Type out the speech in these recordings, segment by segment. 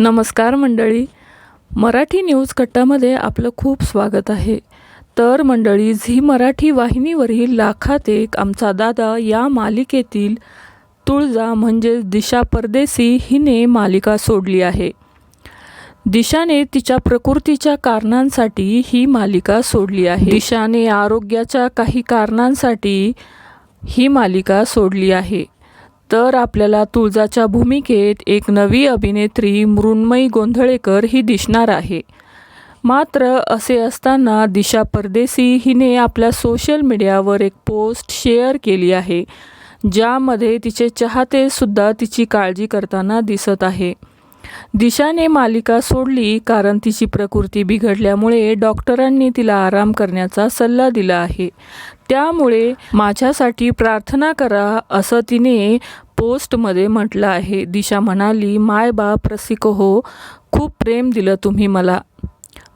नमस्कार मंडळी. मराठी न्यूज कट्टामध्ये आपलं खूप स्वागत आहे. तर मंडळी झी मराठी वाहिनीवरील लाखात एक आमचा दादा या मालिकेतील तुळजा म्हणजेच दिशा परदेसी हिने मालिका सोडली आहे. दिशाने तिच्या प्रकृतीच्या कारणांसाठी ही मालिका सोडली आहे. दिशाने आरोग्याच्या काही कारणांसाठी ही मालिका सोडली आहे. तर आपल्याला तुळजाच्या भूमिकेत एक नवी अभिनेत्री मृण्मयी गोंधळेकर ही दिसणार आहे. मात्र असे असताना दिशा परदेसी हिने आपल्या सोशल मीडियावर एक पोस्ट शेअर केली आहे ज्यामध्ये तिचे चाहतेसुद्धा तिची काळजी करताना दिसत आहे. दिशाने मालिका सोडली कारण तिची प्रकृती बिघडल्यामुळे डॉक्टरांनी तिला आराम करण्याचा सल्ला दिला आहे. त्यामुळे माझ्यासाठी प्रार्थना करा असं तिने पोस्टमध्ये म्हटलं आहे. दिशा म्हणाली माय बाप रसिक हो खूप प्रेम दिलं तुम्ही मला.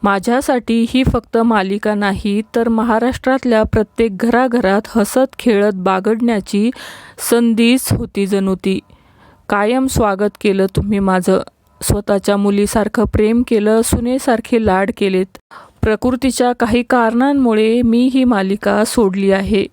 माझ्यासाठी ही फक्त मालिका नाही तर महाराष्ट्रातल्या प्रत्येक घराघरात हसत खेळत बागडण्याची संधीच होती जणू ती. कायम स्वागत केलं तुम्ही माझं. स्वतःच्या मुलीसारखं प्रेम केलं सुनेसारखे लाड केलेत. प्रकृतीच्या काही कारणांमुळे मी ही मालिका सोडली आहे.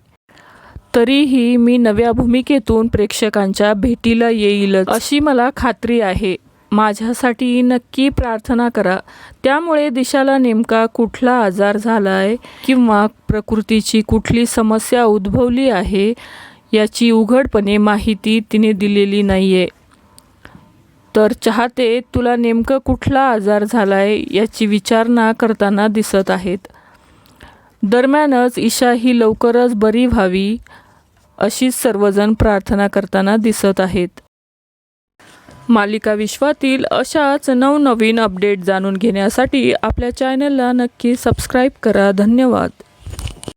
तरीही मी नव्या भूमिकेतून प्रेक्षकांच्या भेटीला येईल अशी मला खात्री आहे. माझ्यासाठी नक्की प्रार्थना करा. त्यामुळे दिशाला नेमका कुठला आजार झाला आहे किंवा प्रकृतीची कुठली समस्या उद्भवली आहे याची उघडपणे माहिती तिने दिलेली नाही आहे तर चाहते तुला नेमकं कुठला आजार झाला आहे याची विचारणा करताना दिसत आहेत. दरम्यानच ईशा ही लवकरच बरी व्हावी अशीच सर्वजण प्रार्थना करताना दिसत आहेत. मालिका विश्वातील अशाच नवनवीन अपडेट जाणून घेण्यासाठी आपल्या चॅनलला नक्की सबस्क्राईब करा. धन्यवाद.